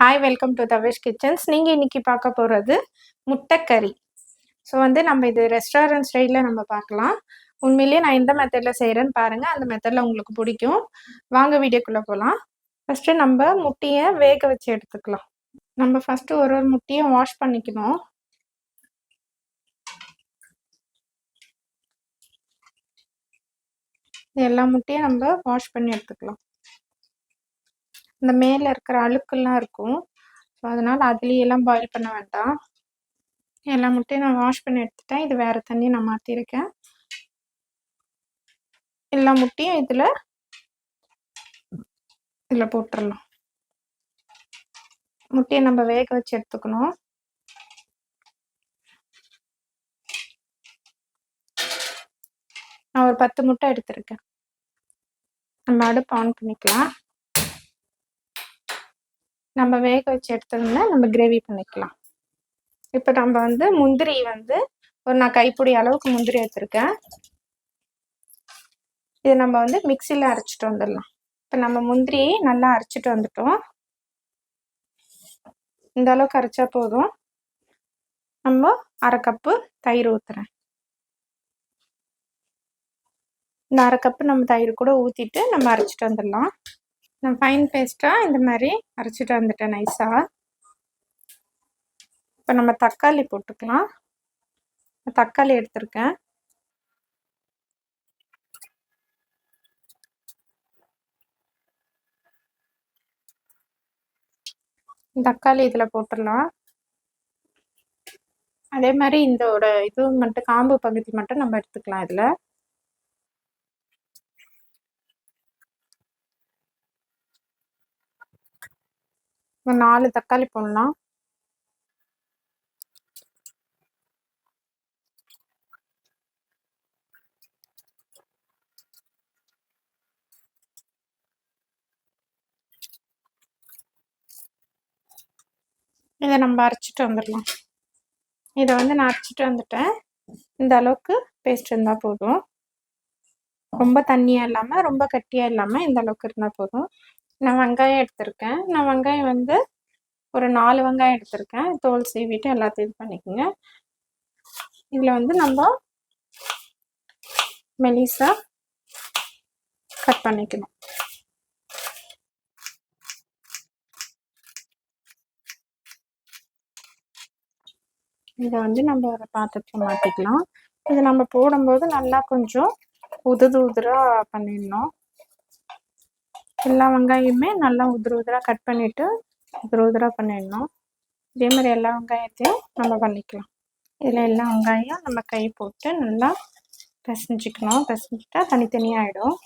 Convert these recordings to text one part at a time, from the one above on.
Hi welcome to Dhavesh kitchens நீங்கள் இன்னைக்கு பார்க்க போகிறது முட்டைக்கறி. ஸோ வந்து நம்ம இது ரெஸ்டாரண்ட் ஸ்டைலில் நம்ம பார்க்கலாம். உண்மையிலேயே நான் எந்த மெத்தடில் செய்கிறேன்னு பாருங்கள் அந்த மெத்தடில் உங்களுக்கு பிடிக்கும். வாங்க வீடியோக்குள்ளே போகலாம் ஃபஸ்ட்டு நம்ம முட்டையை வேக வச்சு எடுத்துக்கலாம். நம்ம ஃபஸ்ட்டு ஒரு ஒரு முட்டையும் வாஷ் பண்ணிக்கணும். எல்லா முட்டையும் நம்ம வாஷ் பண்ணி எடுத்துக்கலாம். இந்த மேலே இருக்கிற அழுக்கெல்லாம் இருக்கும். ஸோ அதனால் அதுலேயெல்லாம் பாயில் பண்ண வேண்டாம். எல்லா முட்டையும் நான் வாஷ் பண்ணி எடுத்துட்டேன். இது வேறு தண்ணி நான் மாற்றிருக்கேன் எல்லா முட்டையும் இதில் இதில் போட்டுடலாம் முட்டையை நம்ம வேக வச்சு எடுத்துக்கணும். நான் ஒரு பத்து முட்டை எடுத்திருக்கேன். நம்ம அடுப்பு ஆன் பண்ணிக்கலாம். நம்ம வேக வச்சு எடுத்தோம்னா நம்ம கிரேவி பண்ணிக்கலாம். இப்போ நம்ம வந்து முந்திரி வந்து ஒரு நான் கைப்பிடி அளவுக்கு முந்திரி எடுத்திருக்கேன். இதை நம்ம வந்து மிக்சியில் அரைச்சிட்டு வந்துடலாம். இப்போ நம்ம முந்திரி நல்லா அரைச்சிட்டு வந்துட்டோம். இந்த அளவுக்கு அரைச்சா போதும். நம்ம அரை கப்பு தயிர் ஊற்றுறேன் இந்த அரை கப்பு நம்ம தயிர் கூட ஊற்றிட்டு நம்ம அரைச்சிட்டு வந்துடலாம். நான் ஃபைன் பேஸ்ட்டாக இந்த மாதிரி அரைச்சிட்டு வந்துட்டேன் நைஸாக இப்போ நம்ம தக்காளி போட்டுக்கலாம். தக்காளி எடுத்திருக்கேன். தக்காளி இதில் போட்டுடலாம். அதே மாதிரி இதோட இது மட்டும் காம்பு பகுதி மட்டும் நம்ம எடுத்துக்கலாம் இதில். நாலு தக்காளி போடலாம். இதை நம்ம அரைச்சிட்டு வந்துடலாம். இதை வந்து நான் அரைச்சிட்டு வந்துட்டேன். இந்த அளவுக்கு பேஸ்ட் இருந்தால் போதும். ரொம்ப தண்ணியாக இல்லாமல் ரொம்ப கட்டியாக இல்லாமல் இந்த அளவுக்கு இருந்தால் போதும். நான் வெங்காயம் எடுத்திருக்கேன். நான் வெங்காயம் வந்து ஒரு நாலு வெங்காயம் எடுத்திருக்கேன். தோல் சீவிட்டு எல்லாத்தையும் இது பண்ணிக்கோங்க. இதில் வந்து நம்ம மெலிசா கட் பண்ணிக்கணும். இதை வந்து நம்ம ஒரு பாத்திரத்தில் மாற்றிக்கலாம் இது நம்ம போடும்போது நல்லா கொஞ்சம் உதுது உதிராக பண்ணிடணும். எல்லா வெங்காயமே நல்லா உதிர உதிராக கட் பண்ணிவிட்டு உதிர உதிராக பண்ணிடணும். இதே மாதிரி எல்லா வெங்காயத்தையும் நம்ம பண்ணிக்கலாம். இதில் எல்லா வெங்காயம் நம்ம கை போட்டு நல்லா பிசைஞ்சிக்கணும். பிசைஞ்சிட்டா தனித்தனியாகிடும்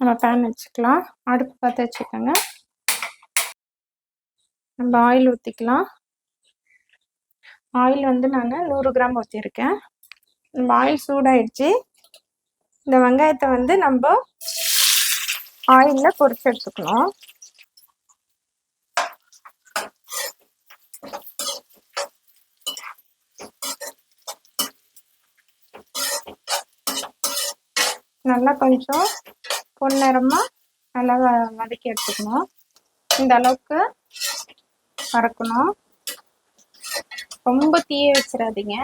நம்ம பேன் வச்சுக்கலாம். அடுப்பு பார்த்து வச்சுக்கோங்க. நம்ம ஆயில் ஊற்றிக்கலாம் ஆயில் வந்து நான் நூறு கிராம் ஊற்றிருக்கேன் நம்ம ஆயில் சூடாயிடுச்சு. இந்த வெங்காயத்தை வந்து நம்ம ஆயிலில் பொறிச்சு எடுத்துக்கணும் நல்லா கொஞ்சம் பொன்னிறமாக நல்லா வதக்கி எடுத்துக்கணும். இந்த அளவுக்கு வறக்கணும் ரொம்ப தீய வச்சிடாதீங்க.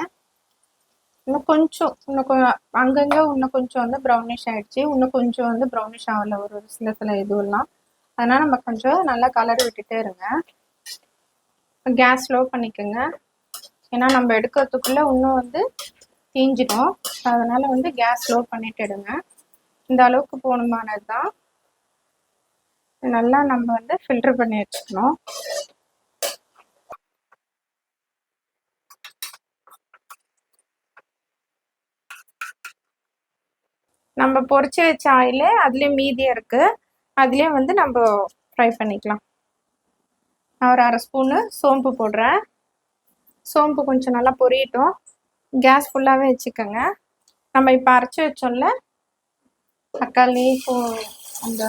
இன்னும் கொஞ்சம் இன்னும் கொஞ்சம் அங்கங்கே இன்னும் கொஞ்சம் வந்து ப்ரௌனிஷ் ஆகிடுச்சு இன்னும் கொஞ்சம் வந்து ப்ரௌனிஷ் ஆகல ஒரு சில சில இதுவெல்லாம். அதனால் நம்ம கொஞ்சம் நல்லா கலர் விட்டுட்டே இருங்க. கேஸ் ஸ்லோ பண்ணிக்கோங்க. ஏன்னா நம்ம எடுக்கிறதுக்குள்ளே இன்னும் வந்து தீஞ்சிடும். அதனால் வந்து கேஸ் ஸ்லோ பண்ணிட்டு எடுங்க. இந்த அளவுக்கு போகணுமானது தான் நல்லா நம்ம வந்து ஃபில்டர் பண்ணி வச்சுக்கணும். நம்ம பொறிச்சு வச்ச ஆயில் அதுலேயும் மீதியாக இருக்குது அதுலேயும் வந்து நம்ம ஃப்ரை பண்ணிக்கலாம். நான் ஒரு அரை ஸ்பூனு சோம்பு போடுறேன். சோம்பு கொஞ்சம் நல்லா பொரியட்டும். கேஸ் ஃபுல்லாகவே வச்சுக்கோங்க. நம்ம இப்போ அரைச்சி வச்சோம்ல தக்காளி அந்த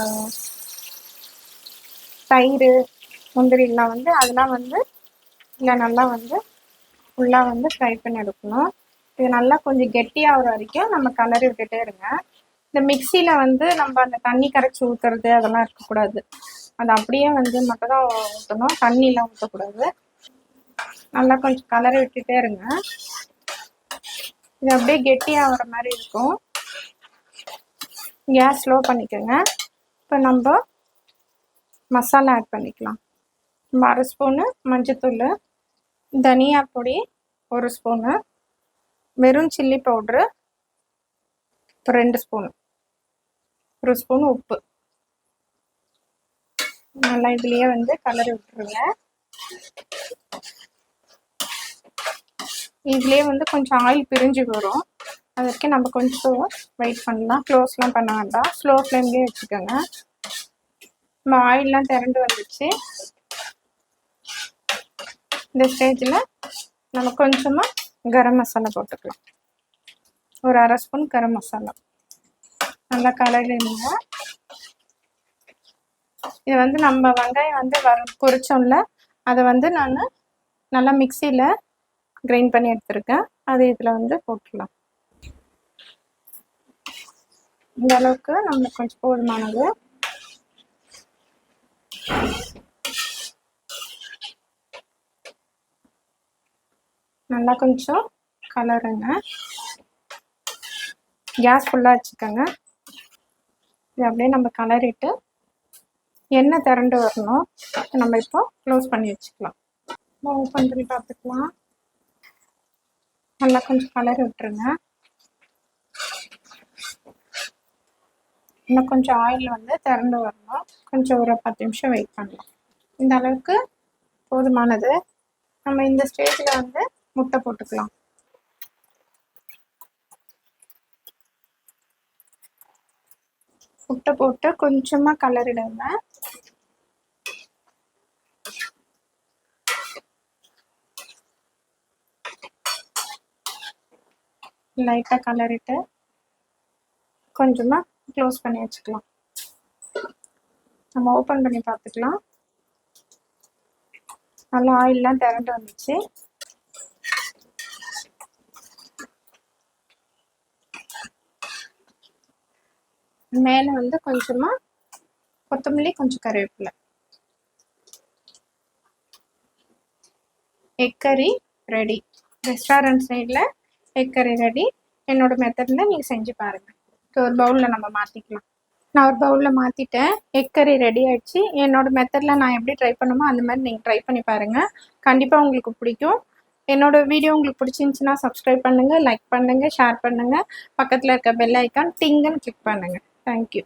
தயிர் முந்திரிலாம் வந்து அதெல்லாம் வந்து இல்லை நல்லா வந்து ஃபுல்லாக வந்து ஃப்ரை பண்ணி எடுக்கணும். இது நல்லா கொஞ்சம் கெட்டியாகிற வரைக்கும் நம்ம கலரி விட்டுட்டே இருங்க. இந்த மிக்சியில் வந்து நம்ம அந்த தண்ணி கரைச்சி ஊற்றுறது அதெல்லாம் இருக்கக்கூடாது. அது அப்படியே வந்து மட்டும் தான் ஊற்றணும் தண்ணியெலாம் ஊற்றக்கூடாது நல்லா கொஞ்சம் கலரை விட்டுட்டே இருங்க. இது அப்படியே கெட்டி ஆகிற மாதிரி இருக்கும். கேஸ் ஸ்லோ பண்ணிக்கோங்க. இப்போ நம்ம மசாலா ஆட் பண்ணிக்கலாம். நம்ம அரை ஸ்பூனு மஞ்சத்தூள் தனியா பொடி ஒரு ஸ்பூனு வெறும் சில்லி பவுட்ரு ரெண்டு ஸ்பூனு. ஒரு ஸ்பூன் உப்பு. நல்லா இதுலேயே வந்து கலர் விட்டுருங்க. இதுலேயே வந்து கொஞ்சம் ஆயில் பிரிஞ்சு வரும். அதற்கு நம்ம கொஞ்சம் வெயிட் பண்ணலாம். க்ளோஸ்லாம் பண்ண வேண்டாம். ஸ்லோ ஃப்ளேம்லேயே வச்சுக்கோங்க. நம்ம ஆயிலெலாம் திரண்டு வந்துச்சு இந்த ஸ்டேஜில் நம்ம கொஞ்சமாக கரம் மசாலா போட்டுக்கலாம். ஒரு அரை ஸ்பூன் கரம் மசாலா. நல்லா கலரிடுங்க இது வந்து நம்ம வெங்காயம் வந்து வர பொரிச்சோம்ல அதை வந்து நான் நல்லா மிக்சியில் கிரைண்ட் பண்ணி எடுத்துருக்கேன். அது இதில் வந்து போட்டுடலாம். இந்த அளவுக்கு நம்மளுக்கு கொஞ்சம் போதுமானது. நல்லா கொஞ்சம் கலருங்க. கேஸ் ஃபுல்லாக வச்சுக்கோங்க. இது அப்படியே நம்ம கலரிட்டு எண்ணெய் திரண்டு வரணும். நம்ம இப்போ க்ளோஸ் பண்ணி வச்சுக்கலாம். ஓப்பன் பண்ணி பார்த்துக்கலாம். நல்லா கொஞ்சம் கலர் விட்டுருங்க. இன்னும் கொஞ்சம் ஆயில் வந்து திறந்து வரணும். கொஞ்சம் ஒரு பத்து நிமிஷம் வெயிட் பண்ணலாம். இந்த அளவுக்கு போதுமானது. நம்ம இந்த ஸ்டேஜில் வந்து முட்டை போட்டுக்கலாம். முட்டை போட்டு கொஞ்சமாக கலரிடுங்க. லைட்டாக கலரிட்டு கொஞ்சமாக க்ளோஸ் பண்ணி வச்சுக்கலாம். நம்ம ஓப்பன் பண்ணி பார்த்துக்கலாம். நல்லா ஆயிலெலாம் திரண்டு வந்துச்சு. மேலே வந்து கொஞ்சமாக கொத்தமல்லி கொஞ்சம் கருவேப்பிலை. எக் கறி ரெடி ரெஸ்டாரண்ட் சைடில் எக் கறி ரெடி என்னோட மெத்தடில் நீங்கள் செஞ்சு பாருங்கள் ஒரு பவுலில் நம்ம மாற்றிக்கலாம் நான் ஒரு பவுலில் மாற்றிட்டேன் எக் கறி ரெடி ஆயிடுச்சு. என்னோட மெத்தடில் நான் எப்படி ட்ரை பண்ணுமோ அந்த மாதிரி நீங்கள் ட்ரை பண்ணி பாருங்கள் கண்டிப்பாக உங்களுக்கு பிடிக்கும். என்னோட வீடியோ உங்களுக்கு பிடிச்சிருந்துச்சின்னா சப்ஸ்கிரைப் பண்ணுங்கள் லைக் பண்ணுங்கள் ஷேர் பண்ணுங்கள் பக்கத்தில் இருக்க பெல் ஐக்கான் டிங்குன்னு கிளிக் பண்ணுங்கள் Thank you.